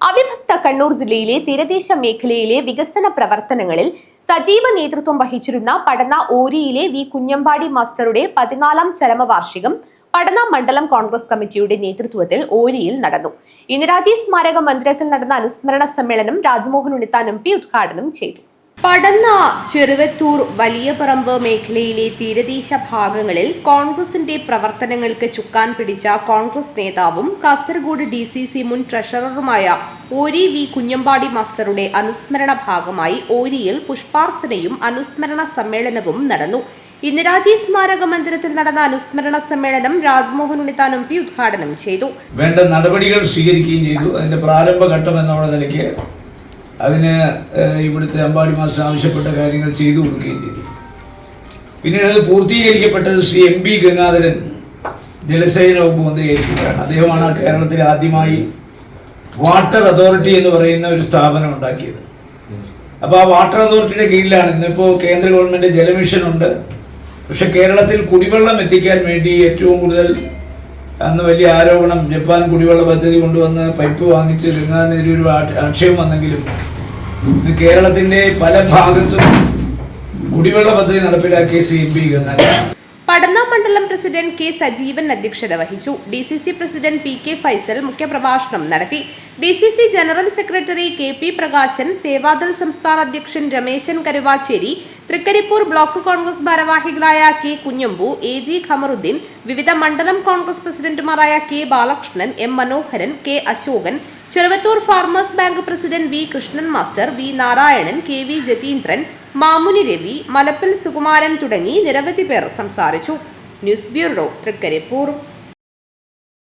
അവിഭക്ത കണ്ണൂർ ജില്ലയിലെ തീരദേശ മേഖലയിലെ വികസന പ്രവർത്തനങ്ങളിൽ സജീവ നേതൃത്വം വഹിച്ചിരുന്ന പടന്ന ഓരിയിലെ വി കുഞ്ഞമ്പാടി മാസ്റ്ററുടെ പതിനാലാം ചരമവാർഷികം പടന്ന മണ്ഡലം കോൺഗ്രസ് കമ്മിറ്റിയുടെ നേതൃത്വത്തിൽ ഓരിയിൽ നടന്നു. ഇന്ദിരാജി സ്മാരക മന്ദിരത്തിൽ നടന്ന അനുസ്മരണ സമ്മേളനം രാജ്മോഹൻ ഉണ്ണിത്താൻ എം പി ഉദ്ഘാടനം ചെയ്തു. പടന്ന ചെറുവത്തൂർ വലിയപറമ്പ് മേഖലയിലെ തീരദേശ ഭാഗങ്ങളിൽ കോൺഗ്രസിന്റെ പ്രവർത്തനങ്ങൾക്ക് ചുക്കാൻ പിടിച്ച കോൺഗ്രസ് നേതാവും കാസർഗോഡ് ഡി സി സി മുൻ ട്രഷററുമായ ഓരി വി കുഞ്ഞമ്പാടി മാസ്റ്ററുടെ അനുസ്മരണ ഭാഗമായി ഓരിയിൽ പുഷ്പാർച്ചനയും അനുസ്മരണ സമ്മേളനവും നടന്നു. ഇന്ദിരാജി സ്മാരക മന്ദിരത്തിൽ നടന്ന അനുസ്മരണ സമ്മേളനം രാജ്മോഹൻ ഉണ്ണിത്താൻ എം പി ഉദ്ഘാടനം ചെയ്തു. വേണ്ട നടപടികൾ സ്വീകരിക്കുകയും ചെയ്തു. അതിന്റെ പ്രാരംഭഘട്ടം എന്നുള്ള നിലയ്ക്ക് അതിന് ഇവിടുത്തെ അമ്പാടി മാസ്റ്റർ ആവശ്യപ്പെട്ട കാര്യങ്ങൾ ചെയ്തു കൊടുക്കുകയും ചെയ്തു. പിന്നീട് അത് പൂർത്തീകരിക്കപ്പെട്ടത് ശ്രീ എം പി ഗംഗാധരൻ ജലസേചന വകുപ്പ് മന്ത്രിയായിരിക്കുകയാണ്. അദ്ദേഹമാണ് കേരളത്തിൽ ആദ്യമായി വാട്ടർ അതോറിറ്റി എന്ന് പറയുന്ന ഒരു സ്ഥാപനം ഉണ്ടാക്കിയത്. അപ്പോൾ ആ വാട്ടർ അതോറിറ്റിയുടെ കീഴിലാണ് ഇന്നിപ്പോൾ കേന്ദ്ര ഗവൺമെന്റ് ജലമിഷൻ ഉണ്ട്. പക്ഷെ കേരളത്തിൽ കുടിവെള്ളം എത്തിക്കാൻ വേണ്ടി ഏറ്റവും കൂടുതൽ അന്ന് വലിയ ആരോപണം ജപ്പാൻ കുടിവെള്ള പദ്ധതി കൊണ്ടുവന്ന് പൈപ്പ് വാങ്ങിച്ച് ഗംഗാനെതിരെ ഒരു ആക്ഷേപം വന്നെങ്കിലും കേരളത്തിന്റെ പല ഭാഗത്തും കുടിവെള്ള പദ്ധതി നടപ്പിലാക്കിയ സി എം പി പടന്ന മണ്ഡലം പ്രസിഡന്റ് കെ സജീവൻ അധ്യക്ഷത വഹിച്ചു. D C C president P K Faisal മുഖ്യപ്രഭാഷണം നടത്തി. D C C general secretary K P Prakashan Sevadal സംസ്ഥാന അധ്യക്ഷൻ രമേശൻ കരുവാച്ചേരി തൃക്കരിപ്പൂർ ബ്ലോക്ക് കോൺഗ്രസ് ഭാരവാഹികളായ K Kunhambu A G Khamaruddin വിവിധ മണ്ഡലം കോൺഗ്രസ് പ്രസിഡന്റുമാരായ K Balakrishnan M Manoharan K Ashokan Cheruvathur farmers bank president V Krishnan master V Narayanan K V Jatheendran Mamuni Ravi Malappil Sukumaran തുടങ്ങി നിരവധി പേർ സംസാരിച്ചു. News bureau Trikaripur.